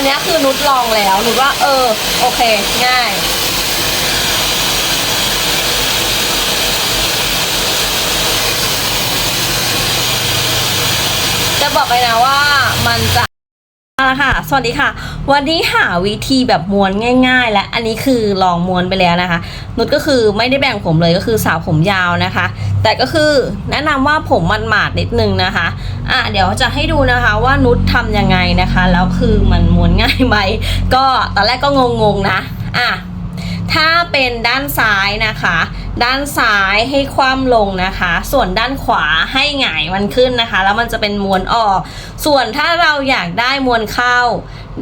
นนี้คือนุชลองแล้วนุชว่าเออ โอเค ง่าย จะบอกไปนะว่ามันจะ เอาละค่ะ สวัสดีค่ะ วันนี้หาวิธีแบบม้วนง่าย ๆ และอันนี้คือลองม้วนไปแล้วนะคะ นุชก็คือไม่ได้แบ่งผมเลยก็คือสาวผมยาวนะคะ แต่ก็คือแนะนำว่าผมมันหมาดนิดนึงนะคะ อะเดี๋ยวจะให้ดูนะคะว่านุชทำยังไงนะคะ แล้วคือมันม้วนง่ายไหม ก็ตอนแรกก็งงๆนะ อะ ถ้าเป็นด้านซ้ายนะคะ ด้านซ้ายให้คว่ำลงนะคะ ส่วนด้านขวาให้หงายมันขึ้นนะคะ แล้วมันจะเป็นมวนออก ส่วนถ้าเราอยากได้มวนเข้า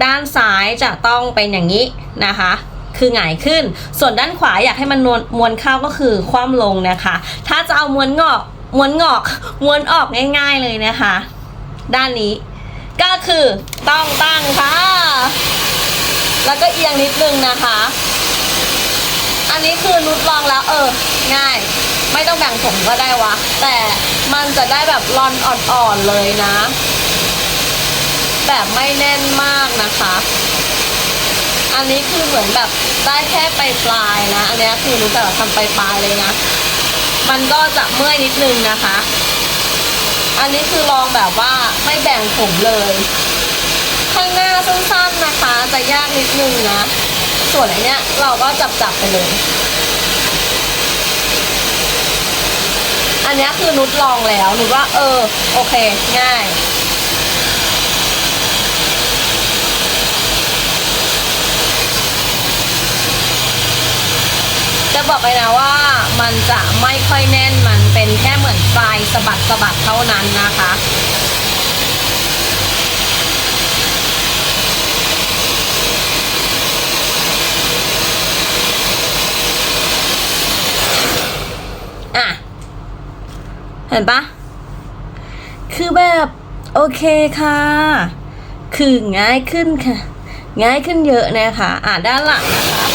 ด้านซ้ายจะต้องเป็นอย่างนี้นะคะคือหงายขึ้น ส่วนด้านขวาอยากให้มันนวลมวนเข้าก็คือคว่ำลงนะคะ ถ้าจะเอามวนงอกมวนงอกมวนออกง่าย ๆเลยนะคะ ด้านนี้ ก็คือต้องตั้งค่ะ แล้วก็เอียงนิดนึงนะคะ นนี้คือนุดลองแล้วเออ ง่าย ไม่ต้องแบ่งผมก็ได้วะ แต่มันจะได้แบบรอนอ่อนๆเลยนะ แบบไม่แน่นมากนะคะ อันนี้คือเหมือนแบบได้แค่ปลายปลายนะ อันนี้คือนุ้แต่ทำปลายปลายเลยนะ มันก็จะเมื่อยนิดนึงนะคะ อันนี้คือลองแบบว่าไม่แบ่งผมเลย ข้างหน้าสั้นๆนะคะ จะยากนิดนึงนะ ส่วนอันเนี้ยเราก็จับจับไปเลย อันเนี้ยคือนุชลองแล้วนุชว่า เออ โอเค ง่ายจะบอกเลยนะว่ามันจะไม่ค่อยแน่นมันเป็นแค่เหมือนปลายสะบัดสะบัดเท่านั้นนะคะ อะ เห็นปะคือแบบโอเคค่ะ คือง่ายขึ้นค่ะ ง่ายขึ้นเยอะนะคะอะด้านหลังนะคะ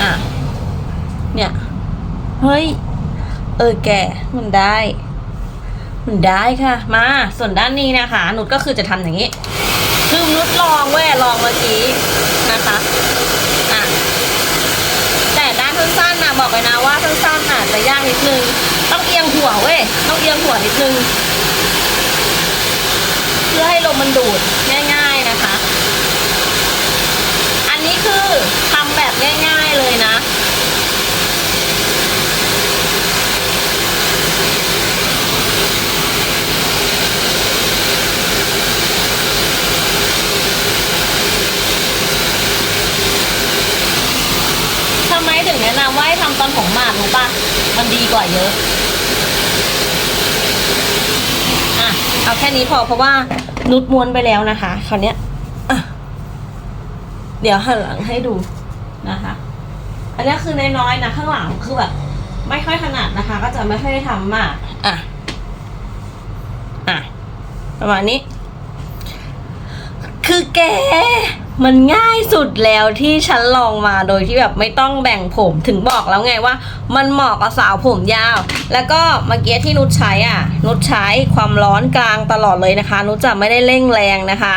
อะเนี่ย เฮ้ย เออแกมันได้ มันได้ค่ะ มาส่วนด้านนี้นะคะ นุชก็คือจะทำอย่างนี้ คือนุชลองเว้ยลองเมื่อกี้นะคะอะแต่ด้านสั้นๆนะบอกเลยนะว่าสั้นๆน่ะจะยากนิดนึง ต้องเอียงหัวเว้ยต้องเอียงหัวนิดนึง เพื่อให้ลมมันดูดง่าย ๆนะคะ อันนี้คือทำแบบง่าย ๆเลยนะ ทำไมถึงแนะนำว่าให้ทำตอนผมห มันดีกว่าเยอะอะเอาแค่นี้พอเพราะว่านุดม้วนไปแล้วนะคะคราวเนี้ยเดี๋ยวหันหลังให้ดูนะคะ อันนี้คือน้อยๆนะข้างหลังคือแบบไม่ค่อยถนัดนะคะ ก็จะไม่ค่อยได้ทำมาก อะ อะ ประมาณนี้ คือแก มันง่ายสุดแล้วที่ฉันลองมาโดยที่แบบไม่ต้องแบ่งผมถึงบอกแล้วไงว่า มันเหมาะกับสาวผมยาว แล้วก็เมื่อกี้ที่นุชใช้อะ นุชใช้ความร้อนกลางตลอดเลยนะคะ นุชจะไม่ได้เร่งแรงนะคะ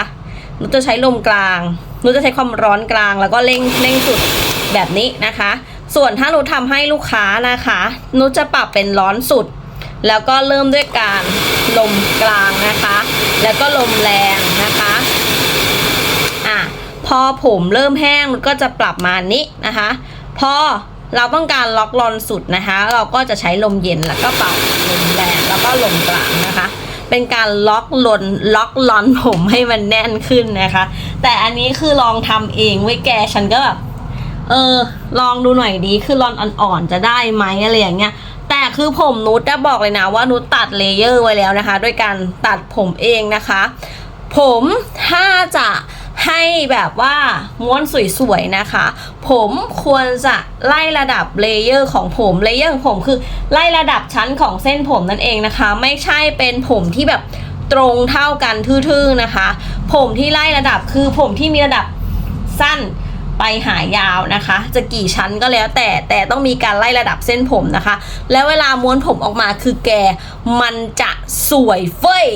นุชจะใช้ลมกลาง นุชจะใช้ความร้อนกลางแล้วก็เร่งเร่งสุดแบบนี้นะคะ ส่วนถ้านุชทำให้ลูกค้านะคะ นุชจะปรับเป็นร้อนสุด แล้วก็เริ่มด้วยการลมกลางนะคะ แล้วก็ลมแรงนะคะอะ พอผมเริ่มแห้งมันก็จะปรับมานี้นะคะ พอเราต้องการล็อกลอนสุดนะคะ เราก็จะใช้ลมเย็นแล้วก็เป่าลมแรงแล้วก็ลมกลางนะคะ เป็นการล็อกลนล็อกลอนผมให้มันแน่นขึ้นนะคะ แต่อันนี้คือลองทำเองไว้แกฉันก็แบบเออ ลองดูหน่อยดีคือลอนอ่อนๆจะได้ไหมอะไรอย่างเงี้ยแต่คือผมนุชจะบอกเลยนะว่านุชตัดเลเยอร์ไว้แล้วนะคะ ด้วยการตัดผมเองนะคะ ผมถ้าจะ ให้แบบว่าม้วนสวยๆนะคะ ผมควรจะไล่ระดับเลเยอร์ของผมเลเยอร์ของผมคือไล่ระดับชั้นของเส้นผมนั่นเองนะคะ ไม่ใช่เป็นผมที่แบบตรงเท่ากันทื่อๆนะคะ ผมที่ไล่ระดับคือผมที่มีระดับสั้นไปหายาวนะคะ จะกี่ชั้นก็แล้วแต่แต่ต้องมีการไล่ระดับเส้นผมนะคะ แล้วเวลาม้วนผมออกมาคือแกมันจะสวยเฟ้ย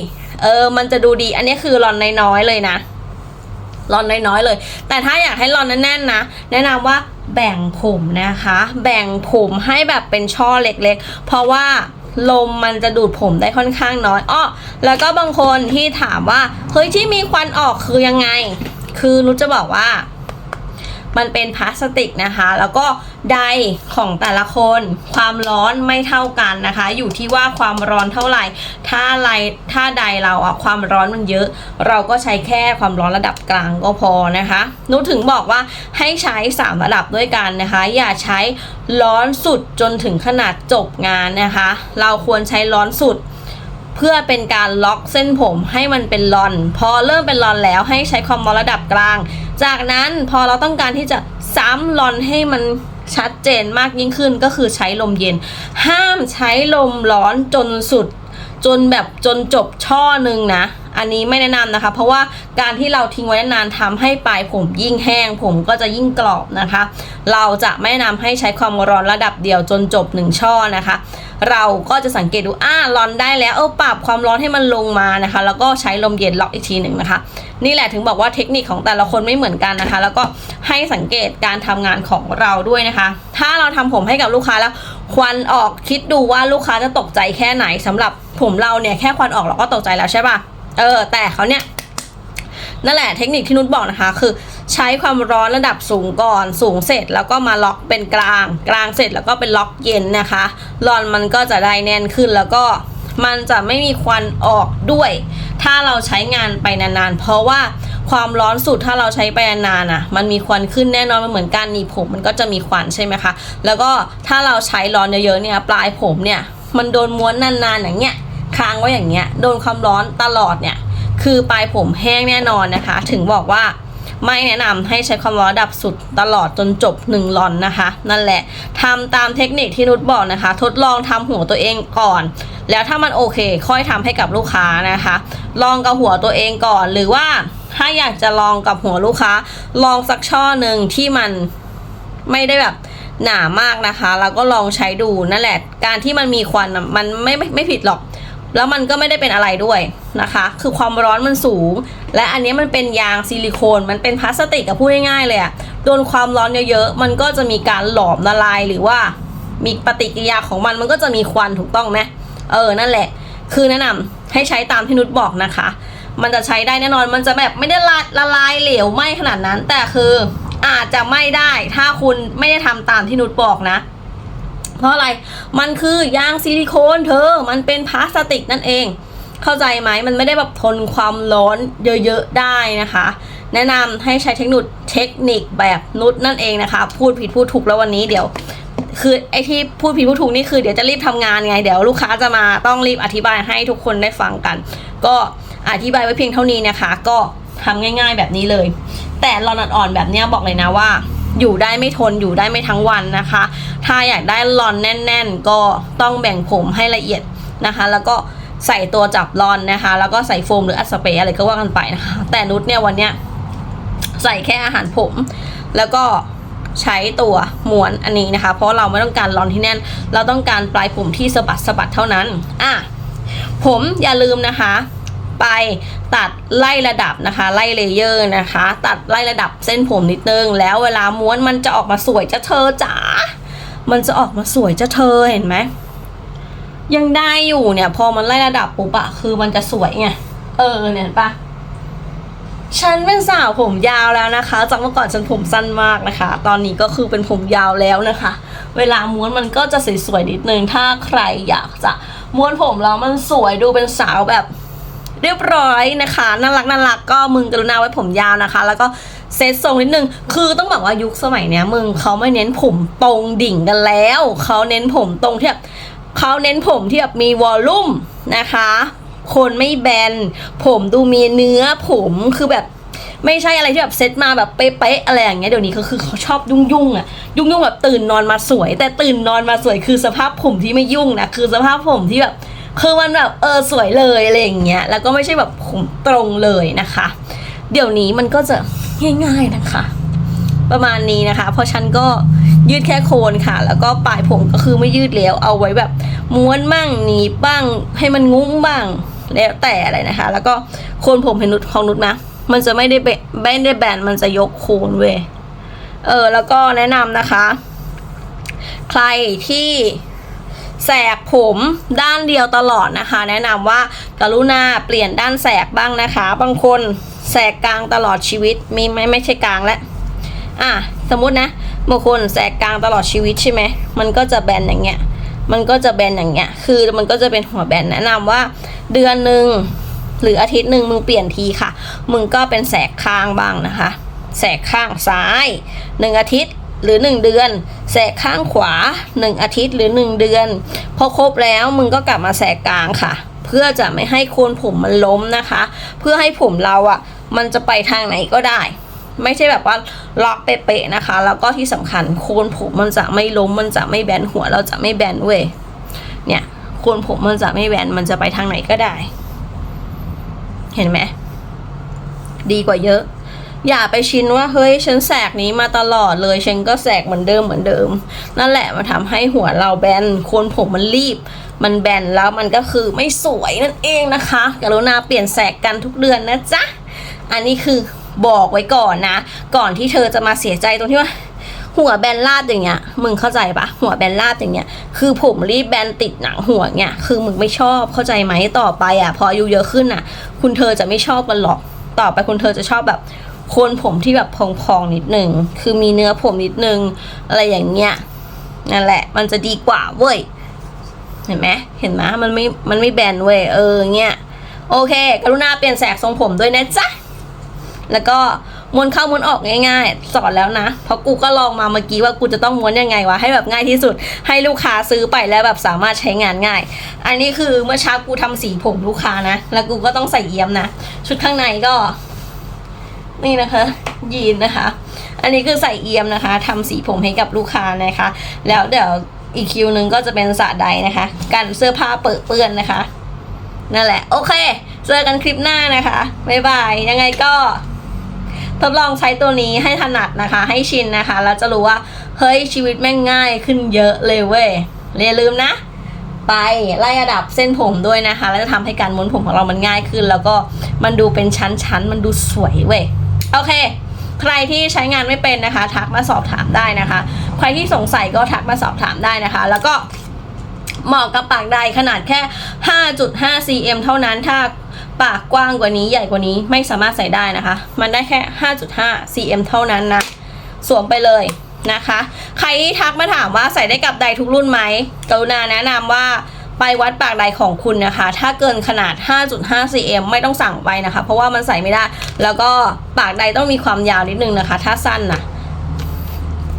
เออมันจะดูดีอันนี้คือรอนน้อยๆเลยนะ รอนน้อยๆเลย แต่ถ้าอยากให้รอนแน่นๆนะ แนะนำว่าแบ่งผมนะคะ แบ่งผมให้แบบเป็นช่อเล็กๆ เพราะว่าลมมันจะดูดผมได้ค่อนข้างน้อยอ้อแล้วก็บางคนที่ถามว่า เฮ้ยที่มีควันออกคือยังไง คือรู้จะบอกว่า มันเป็นพลาสติกนะคะ แล้วก็ไดของแต่ละคน ความร้อนไม่เท่ากันนะคะ อยู่ที่ว่าความร้อนเท่าไหร่ ถ้าไรถ้าใดเราอะความร้อนมันเยอะ เราก็ใช้แค่ความร้อนระดับกลางก็พอนะคะนุถึงบอกว่าให้ใช้ 3 ระดับด้วยกันนะคะ อย่าใช้ร้อนสุดจนถึงขนาดจบงานนะคะ เราควรใช้ร้อนสุด เพื่อเป็นการล็อกเส้นผมให้มันเป็นลอน พอเริ่มเป็นลอนแล้วให้ใช้ความร้อระดับกลาง จากนั้นพอเราต้องการที่จะซ้ำลอนให้มันชัดเจนมากยิ่งขึ้นก็คือใช้ลมเย็น ห้ามใช้ลมร้อนจนสุด จนแบบจนจบช่อหนึ่งนะ อันนี้ไม่แนะนำนะคะ เพราะว่าการที่เราทิ้งไว้นานๆทำให้ปลายผมยิ่งแห้ง ผมก็จะยิ่งกรอบนะคะ เราจะไม่แนะนำให้ใช้ความร้อนระดับเดียวจนจบหนึ่งช่อนะคะ เราก็จะสังเกตดูอ่าร้อนได้แล้วเออปรับความร้อนให้มันลงมานะคะ แล้วก็ใช้ลมเย็นล็อกอีกทีหนึ่งนะคะ นี่แหละถึงบอกว่าเทคนิคของแต่ละคนไม่เหมือนกันนะคะ แล้วก็ให้สังเกตการทำงานของเราด้วยนะคะ ถ้าเราทำผมให้กับลูกค้าแล้วควันออกคิดดูว่าลูกค้าจะตกใจแค่ไหนสำหรับผมเราเนี่ยแค่ควันออกเราก็ตกใจแล้วใช่ปะ เออ แต่เขาเนี่ยนั่นแหละเทคนิคที่นุชบอกนะคะ คือใช้ความร้อนระดับสูงก่อนสูงเสร็จแล้วก็มาล็อกเป็นกลาง กลางเสร็จแล้วก็เป็นล็อกเย็นนะคะรอนมันก็จะได้แน่นขึ้นแล้วก็มันจะไม่มีควันออกด้วย ถ้าเราใช้งานไปนานๆ เพราะว่าความร้อนสุดถ้าเราใช้ไปนานๆอะ มันมีควันขึ้นแน่นอนมันเหมือนการหนีผมมันก็จะมีควันใช่ไหมคะ แล้วก็ถ้าเราใช้ร้อนเยอะๆเนี่ยปลายผมเนี่ย มันโดนม้วนนานๆอย่างเงี้ย ค้างไว้อย่างเงี้ยโดนความร้อนตลอดเนี่ยคือปลายผมแห้งแน่นอนนะคะ ถึงบอกว่าไม่แนะนำให้ใช้ความร้อนดับสุดตลอดจนจบ1ลอนนะคะ นั่นแหละทำตามเทคนิคที่นุชบอกนะคะ ทดลองทำหัวตัวเองก่อน แล้วถ้ามันโอเคค่อยทำให้กับลูกค้านะคะ ลองกับหัวตัวเองก่อน หรือว่าถ้าอยากจะลองกับหัวลูกค้า ลองสักช่อหนึ่งที่มันไม่ได้แบบหนามากนะคะ แล้วก็ลองใช้ดูนั่นแหละ การที่มันมีควันมันไม่ไม่ผิดหรอก แล้วมันก็ไม่ได้เป็นอะไรด้วยนะคะ คือความร้อนมันสูง และอันนี้มันเป็นยางซิลิโคน มันเป็นพลาสติกอะพูดง่ายๆเลยอะโดนความร้อนเยอะๆ มันก็จะมีการหลอมละลายหรือว่ามีปฏิกิริยาของมันมันก็จะมีควันถูกต้องไหมเออนั่นแหละ คือแนะนำให้ใช้ตามที่นุชบอกนะคะ มันจะใช้ได้แน่นอนมันจะแบบไม่ได้ละละลายเหลวไหมขนาดนั้น แต่คืออาจจะไม่ได้ถ้าคุณไม่ได้ทำตามที่นุชบอกนะ เพราะอะไรมันคือยางซิลิโคนเธอ มันเป็นพลาสติกนั่นเอง เข้าใจไหมมันไม่ได้แบบทนความร้อนเยอะๆได้นะคะ แนะนำให้ใช้เทคนิคเทคนิคแบบนุชนั่นเองนะคะ พูดผิดพูดถูกแล้ววันนี้เดี๋ยวคือไอที่พูดผิดพูดถูกนี่คือเดี๋ยวจะรีบทำงานไงเดี๋ยวลูกค้าจะมาต้องรีบอธิบายให้ทุกคนได้ฟังกัน ก็อธิบายไว้เพียงเท่านี้นะคะ ก็ทำง่าย ๆแบบนี้เลย แต่รอนอ่อนๆแบบนี้บอกเลยนะว่า อยู่ได้ไม่ทนอยู่ได้ไม่ทั้งวันนะคะ ถ้าอยากได้รอนแน่น ๆ ก็ต้องแบ่งผมให้ละเอียดนะคะ แล้วก็ใส่ตัวจับรอนนะคะ แล้วก็ใส่โฟมหรืออัดสเปรย์อะไรก็ว่ากันไปนะคะ แต่นุชเนี่ยวันเนี้ยใส่แค่อาหารผม แล้วก็ใช้ตัวม้วนอันนี้นะคะ เพราะเราไม่ต้องการรอนที่แน่น เราต้องการปลายผมที่สะบัดสะบัดเท่านั้น อะ ผมอย่าลืมนะคะ ไปตัดไล่ระดับนะคะ ไล่เลเยอร์นะคะ ตัดไล่ระดับเส้นผมนิดนึง แล้วเวลาม้วนมันจะออกมาสวยจะเธอจ๋ามันจะออกมาสวยจะเธอเห็นไหมยังได้อยู่เนี่ย พอมันไล่ระดับปุ๊บอะคือมันจะสวยไงเออเนี่ยปะฉันเป็นสาวผมยาวแล้วนะคะ จากเมื่อก่อนฉันผมสั้นมากนะคะ ตอนนี้ก็คือเป็นผมยาวแล้วนะคะ เวลาม้วนมันก็จะสวยๆนิดนึง ถ้าใครอยากจะม้วนผมแล้วมันสวยดูเป็นสาวแบบ เรียบร้อยนะคะน่ารักน่ารักก็มึงกรุณาไว้ผมยาวนะคะ แล้วก็เซตทรงนิดนึง คือต้องบอกว่ายุคสมัยเนี้ยมึงเขาไม่เน้นผมตรงดิ่งกันแล้ว เขาเน้นผมตรงที่แบบเขาเน้นผมที่แบบมีวอลลุ่มนะคะ คนไม่แบน ผมดูมีเนื้อผมคือแบบไม่ใช่อะไรที่แบบเซตมาแบบเป๊ะๆอะไรอย่างเงี้ยเดี๋ยวนี้ก็คือเขาชอบยุ่งยุ่งๆอะยุ่งยุ่งๆแบบตื่นนอนมาสวย แต่ตื่นนอนมาสวยคือสภาพผมที่ไม่ยุ่งนะคือสภาพผมที่แบบ คือมันแบบเออสวยเลยอะไรอย่างเงี้ยแล้วก็ไม่ใช่แบบผมตรงเลยนะคะ เดี๋ยวนี้มันก็จะง่าย ๆนะคะ ประมาณนี้นะคะ เพราะฉันก็ยืดแค่โคนค่ะ แล้วก็ปลายผมก็คือไม่ยืดแล้วเอาไว้แบบม้วนบ้างหนีบบ้างให้มันงุ้งบ้างแล้วแต่อะไรนะคะ แล้วก็โคนผมเห็นนุดของนุดนะมันจะไม่ได้เบไม่ได้แบนมันจะยกโคนเว้ยเออแล้วก็แนะนำนะคะ ใครที่ แสกผมด้านเดียวตลอดนะคะ แนะนำว่ากรุณาเปลี่ยนด้านแสกบ้างนะคะ บางคนแสกกลางตลอดชีวิตมีไหมไม่ใช่กลางแล้วอะสมมตินะบางคนแสกกลางตลอดชีวิตใช่ไหมมันก็จะแบนอย่างเงี้ยมันก็จะแบนอย่างเงี้ย คือมันก็จะเป็นหัวแบนแนะนำว่า เดือนหนึ่งหรืออาทิตย์หนึ่งมึงเปลี่ยนทีค่ะ มึงก็เป็นแสกข้างบ้างนะคะ แสกข้างซ้ายหนึ่งอาทิตย์ หรือหนึ่งเดือน แสกข้างขวาหนึ่งอาทิตย์หรือหนึ่งเดือน พอครบแล้วมึงก็กลับมาแสกกลางค่ะ เพื่อจะไม่ให้โคนผมมันล้มนะคะ เพื่อให้ผมเราอะ่ะ มันจะไปทางไหนก็ได้ ไม่ใช่แบบว่าล็อกเป๊ะๆนะคะ แล้วก็ที่สำคัญโคนผมมันจะไม่ล้มมันจะไม่แบนหัวเราจะไม่แบนเว้ยเนี่ยโคนผมมันจะไม่แบนมันจะไปทางไหนก็ได้ เห็นไหมดีกว่าเยอะ อย่าไปชินว่าเฮ้ยฉันแสกนี้มาตลอดเลยฉันก็แสกเหมือนเดิมเหมือนเดิม นั่นแหละมันทำให้หัวเราแบนโคนผมมันรีบ มันแบนแล้วมันก็คือไม่สวยนั่นเองนะคะกรุณาเปลี่ยนแสกกันทุกเดือนนะจ๊ะอันนี้คือบอกไว้ก่อนนะ ก่อนที่เธอจะมาเสียใจตรงที่ว่าหัวแบนลาดอย่างเงี้ย มึงเข้าใจปะหัวแบนลาดอย่างเงี้ย คือผมรีบแบนติดหนังหัวเงี้ย คือมึงไม่ชอบ เข้าใจไหมต่อไปอะ พออายุเยอะขึ้นอะ คุณเธอจะไม่ชอบกันหรอก ต่อไปคุณเธอจะชอบแบบ โคนผมที่แบบพองๆนิดนึง คือมีเนื้อผมนิดนึง อะไรอย่างเงี้ยนั่นแหละ มันจะดีกว่าเว้ย เห็นไหมเห็นไหมมันไม่ มันไม่แบนเว้ย เออเงี้ย โอเค กรุณาเปลี่ยนแสกทรงผมด้วยนะจ๊ะ แล้วก็ม้วนเข้าม้วนออกง่ายๆ สอนแล้วนะ เพราะกูก็ลองมาเมื่อกี้ว่ากูจะต้องม้วนยังไงวะ ให้แบบง่ายที่สุด ให้ลูกค้าซื้อไปแล้วแบบสามารถใช้งานง่าย อันนี้คือเมื่อเช้ากูทำสีผมลูกค้านะ แล้วกูก็ต้องใส่เอี่ยมนะ ชุดข้างในก็ นี่นะคะยีนนะคะ อันนี้คือใส่เอียมนะคะทำสีผมให้กับลูกค้านะคะ แล้วเดี๋ยวอีกคิวหนึงก็จะเป็นสระใดนะคะ กันเสื้อผ้าเปิดเปื้อนนะคะ นั่นแหละ โอเค เจอกันคลิปหน้านะคะ บ๊ายบาย ยังไงก็ทดลองใช้ตัวนี้ให้ถนัดนะคะ ให้ชินนะคะ แล้วจะรู้ว่า เฮ้ย ชีวิตแม่งง่ายขึ้นเยอะเลยเว้ยอย่าลืมนะ ไปไล่ระดับเส้นผมด้วยนะคะ แล้วจะทำให้การม้วนผมของเรามันง่ายขึ้น แล้วก็มันดูเป็นชั้นๆ มันดูสวยเว้ย โอเค ใครที่ใช้งานไม่เป็นนะคะ ทักมาสอบถามได้นะคะ ใครที่สงสัยก็ทักมาสอบถามได้นะคะ แล้วก็เหมาะกับปากใดขนาดแค่ 5.5 cm เท่านั้นถ้าปากกว้างกว่านี้ใหญ่กว่านี้ไม่สามารถใส่ได้นะคะ มันได้แค่ 5.5 cm เท่านั้นนะ สวมไปเลยนะคะ ใครที่ทักมาถามว่าใส่ได้กับใดทุกรุ่นไหมกรุณาแนะนำว่า ไปวัดปากใดของคุณนะคะ ถ้าเกินขนาด 5.5 cm ไม่ต้องสั่งไปนะคะ เพราะว่ามันใส่ไม่ได้ แล้วก็ปากใดต้องมีความยาวนิดนึงนะคะ ถ้าสั้นนะ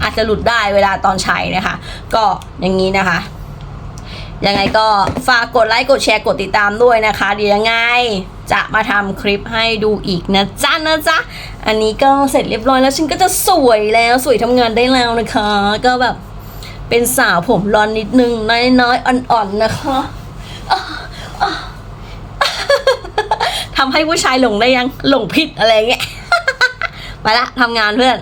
อาจจะหลุดได้เวลาตอนใช้นะคะ ก็อย่างนี้นะคะยังไงก็ฝากกดไลค์กดแชร์กดติดตามด้วยนะคะเดี๋ยวยังไงจะมาทำคลิปให้ดูอีกนะจ๊ะนะจ๊ะ อันนี้ก็เสร็จเรียบร้อยแล้วฉันก็จะสวยแล้วสวยทำงานได้แล้วนะคะ ก็แบบ เป็นสาวผมรอนนิดนึง น้อยๆ อ่อนๆ นะคะอะอะทำให้ผู้ชายหลงได้ยังหลงผิดอะไรเงี้ย ไปละทำงานเพื่อน